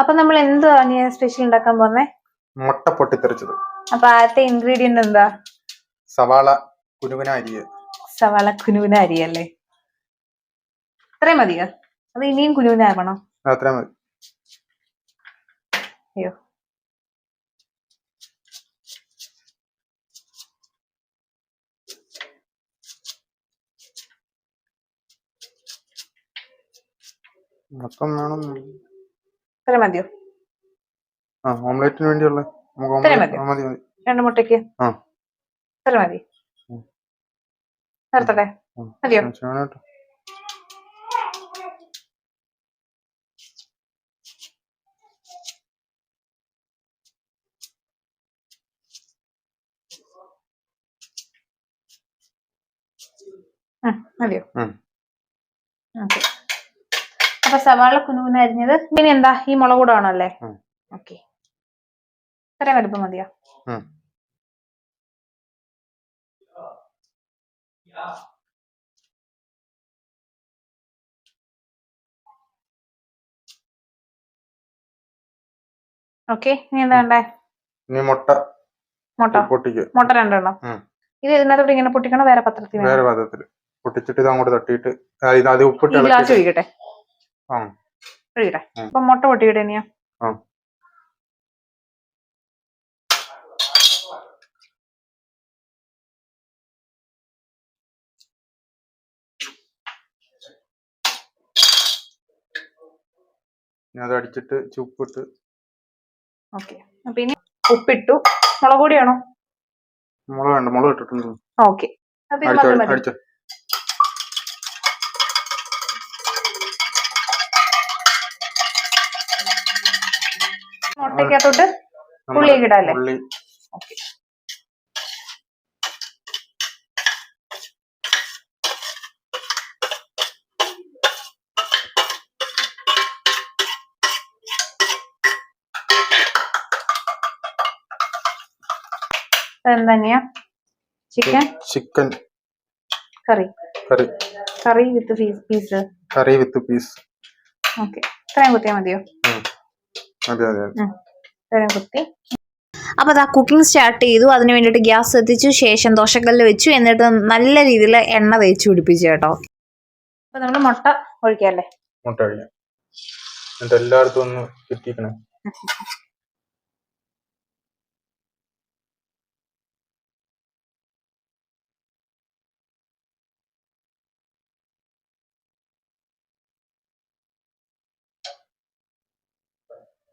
അപ്പൊ നമ്മൾ എന്തുവാ നീ സ്പെഷ്യൽ ഉണ്ടാക്കാൻ പോന്നെ? മുട്ട പൊട്ടിത്തെറിച്ചത്. അപ്പൊ ആദ്യത്തെ ഇൻഗ്രീഡിയന്റ് എന്താ? സവാള കുനുകുന അരിയ. സവാള കുനുകുന അരിയല്ലേ ഇത്രയും മതിയോ? അത് ഇനിയും കുനുകുന ആവണം? അത്രയും മതി. അയ്യോ. മൊത്തം വേണം. മതിയോ ആ ഓംലെറ്റിന് വേണ്ടിയുള്ള നമുക്ക് ഇത്രയും omelette- ആ, മതി മതി രണ്ട് മുട്ടയ്ക്ക് ആ. ഇത്ര മതി ഉം. നിർത്തട്ടെ ഉം. മതിയോ കുറച്ച് വേണം കേട്ടോ. ഉം, മതിയോ ഉം. ഓക്കെ അപ്പൊ സവാള കുനുകുന അരിഞ്ഞത്. പിന്നെ എന്താ? ഈ മുളക് കൂടെ ആണല്ലേ. ഓക്കെ. ഇത്രയും വലുപ്പം മതിയോ. ഓക്കെ. ഇനി എന്താ വേണ്ടേ? മുട്ട. മുട്ട. പൊട്ടിക്ക് മുട്ട രണ്ടെണ്ണം. ഇത് ഇതിനകത്തോട്ട് ഇങ്ങനെ പൊട്ടിക്കണോ? വേറെ പത്രത്തിൽ? വേറെ പാത്രത്തിൽ പൊട്ടിച്ചിട്ട് ഇത് അങ്ങോട്ട് തട്ടിയിട്ട് ഇത് അത് ഉപ്പിട്ട് ഗ്ലാസ് ഒഴിക്കട്ടെ. ഒഴിക്കട്ടെ. അപ്പൊ മുട്ട പൊട്ടിക്കട്ടെ ഇനിയോ? അത് അടിച്ചിട്ട് ചുപ്പിട്ട്. ഓക്കെ. അപ്പൊ ഇനി ഉപ്പിട്ടു. മുളക് പൊടിയാണോ? മുളക് വേണ്ട. മുളക് ഇട്ടിട്ടുണ്ട്. ഓക്കെ. അപ്പൊ അടിച്ചോ മുട്ടയ്ക്കകത്തോട്ട് ഇടാല്ലേ? ഉള്ളി ഓക്കെ. എന്താ chicken? Chicken. Curry. Curry. Curry with peas curry with peas. Okay. ഇത്രയും കുത്തിയാൽ മതിയോ? അതെ അതെ കുത്തി അപ്പോൾ അതാ കുക്കിംഗ് സ്റ്റാർട്ട് ചെയ്തു. അതിന് വേണ്ടിയിട്ട് ഗ്യാസ് എത്തിച്ചു. ശേഷം ദോശക്കല്ല് വെച്ചു. എന്നിട്ട് നല്ല രീതിയിൽ എണ്ണ തേച്ച് പിടിപ്പിച്ചു കേട്ടോ. അപ്പോൾ നമ്മൾ മുട്ട ഒഴിക്കല്ലേ മുട്ട ഒഴിക്കും.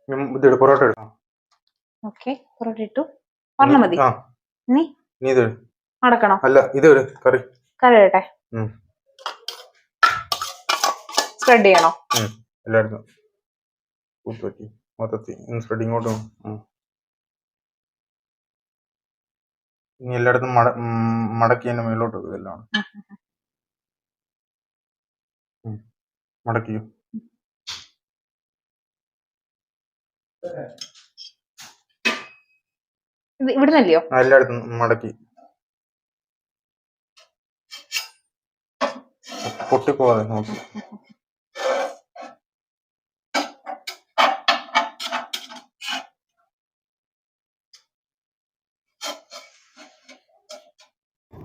എന്നിട്ട് പൊറോട്ട എടുക്കാം. ഓക്കെ പൊറോട്ട ഇട്ടു. മതി. ആ ഇനി നീ ഇത്. അടക്കണോ? അല്ല ഇത് ഇട്, കറി. കറി ഇടട്ടെ. സ്പ്രെഡ് ചെയ്യണോ. എല്ലായിടത്തും. ഉപ്പ് പറ്റി. മൊത്തത്തിൽ സ്പ്രെഡ് ഇങ്ങോട്ടും. ഇനി എല്ലായിടത്തും മട മടക്കി തന്നെ മേലോട്ട് ഇതെല്ലാം. മടക്കിയോ ഇവിടുന്നല്ലയോ? എല്ലായിടത്തും മടക്കി. പൊട്ടിപ്പോവാതെ നോക്കി.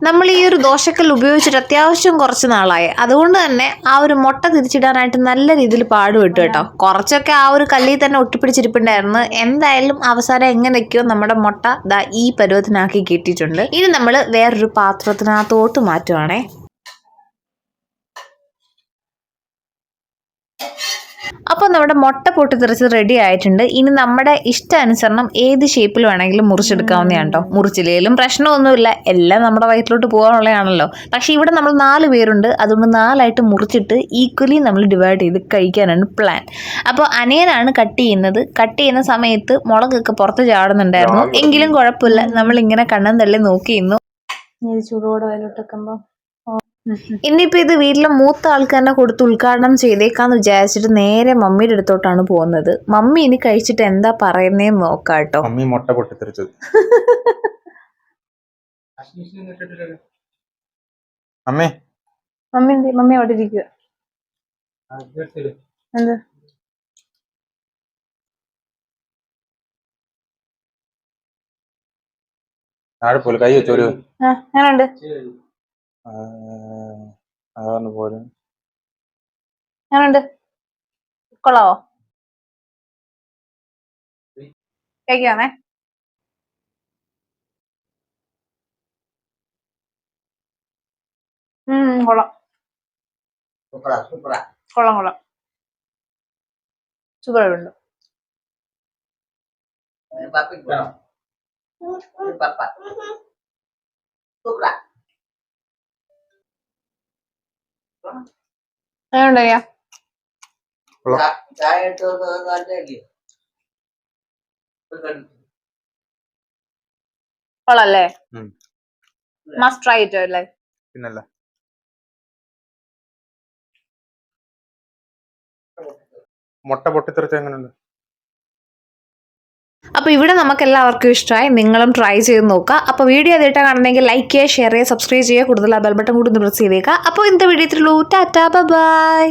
നമ്മൾ ഈ ഒരു ദോശക്കൽ ഉപയോഗിച്ചിട്ട് അത്യാവശ്യം കുറച്ച് നാളായി. അതുകൊണ്ട് തന്നെ ആ ഒരു മുട്ട തിരിച്ചിടാനായിട്ട് നല്ല രീതിയിൽ പാടുപെട്ടു കേട്ടോ. കുറച്ചൊക്കെ ആ ഒരു കല്ലിൽ തന്നെ ഒട്ടിപ്പിടിച്ചിരിപ്പുണ്ടായിരുന്നു. എന്തായാലും അവസാനം എങ്ങനെയൊക്കെയോ നമ്മുടെ മുട്ട ദാ ഈ പരുവത്തിനാക്കി കിട്ടിയിട്ടുണ്ട്. ഇനി നമ്മൾ വേറൊരു പാത്രത്തിനകത്തോട്ട് മാറ്റുവാണേ. അപ്പോൾ നമ്മുടെ മുട്ട പൊട്ടിത്തെറിച്ച് റെഡി ആയിട്ടുണ്ട്. ഇനി നമ്മുടെ ഇഷ്ടാനുസരണം ഏത് ഷേപ്പിൽ വേണമെങ്കിലും മുറിച്ചെടുക്കാവുന്നതാണ് കേട്ടോ. മുറിച്ചില്ലെങ്കിലും പ്രശ്നമൊന്നുമില്ല. എല്ലാം നമ്മുടെ വയറ്റിലോട്ട് പോകാനുള്ളതാണല്ലോ. പക്ഷേ ഇവിടെ നമ്മൾ നാല് പേരുണ്ട്. അതുകൊണ്ട് നാലായിട്ട് മുറിച്ചിട്ട് ഈക്വലി നമ്മൾ ഡിവൈഡ് ചെയ്ത് കഴിക്കാനാണ് പ്ലാൻ അപ്പോൾ അനയനാണ് കട്ട് ചെയ്യുന്നത്. കട്ട് ചെയ്യുന്ന സമയത്ത് മുളകൊക്കെ പുറത്ത് ചാടുന്നുണ്ടായിരുന്നു. എങ്കിലും കുഴപ്പമില്ല. നമ്മൾ ഇങ്ങനെ കണ്ണൻ തള്ളി നോക്കിയിരുന്നു. ചൂടോടെ വയലോട്ട് വെക്കുമ്പോൾ ഇനിയിപ്പോൾ ഇത് വീട്ടിലെ മൂത്ത ആൾക്കാരനെ കൊടുത്ത് ഉദ്ഘാടനം ചെയ്തേക്കാന്ന് വിചാരിച്ചിട്ട് നേരെ മമ്മിയുടെ അടുത്തോട്ടാണ് പോകുന്നത്. മമ്മി ഇനി കഴിച്ചിട്ട് എന്താ പറയുന്നേന്ന് നോക്കാട്ടോ കേട്ടോ മമ്മി മുട്ട പൊട്ടിത്തെറിച്ചത്. അമ്മേ മമ്മി എന്ത് മമ്മി അവിടെ ഇരിക്കുക എന്ത്? താഴെ പോലും കൈ വെച്ചോരു ആ ഞാനുണ്ട്. അതാണ് പോലെ എങ്ങനെയുണ്ട് കൊള്ളാവോ? കഴിക്കാമേ ഉം കൊള്ളാം. കൊള്ളാം കൊള്ളാം. സൂപ്പറായിട്ടുണ്ട് പപ്പ. സൂപ്പറാ. എടുത്ത് നല്ലല്ലേ മസ്റ്റ് ട്രൈ ഇറ്റ് അല്ലേ? പിന്നല്ല. മുട്ട പൊട്ടിത്തെറിച്ച എങ്ങനെയുണ്ട് അപ്പോൾ ഇവിടെ നമുക്ക് എല്ലാവർക്കും ഇഷ്ടമായി. നിങ്ങളും ട്രൈ ചെയ്ത് നോക്കുക. അപ്പോൾ വീഡിയോ അതിട്ട് കാണുന്നെങ്കിൽ ലൈക്ക് ചെയ്യുക ഷെയർ ചെയ്യുക സബ്സ്ക്രൈബ് ചെയ്യുക. കൂടുതൽ ബെൽ ബട്ടൺ കൂടി ഒന്ന് പ്രസ് ചെയ്തേക്കുക. അപ്പോൾ ഇന്നത്തെ വീഡിയോ ടാറ്റാ ബൈ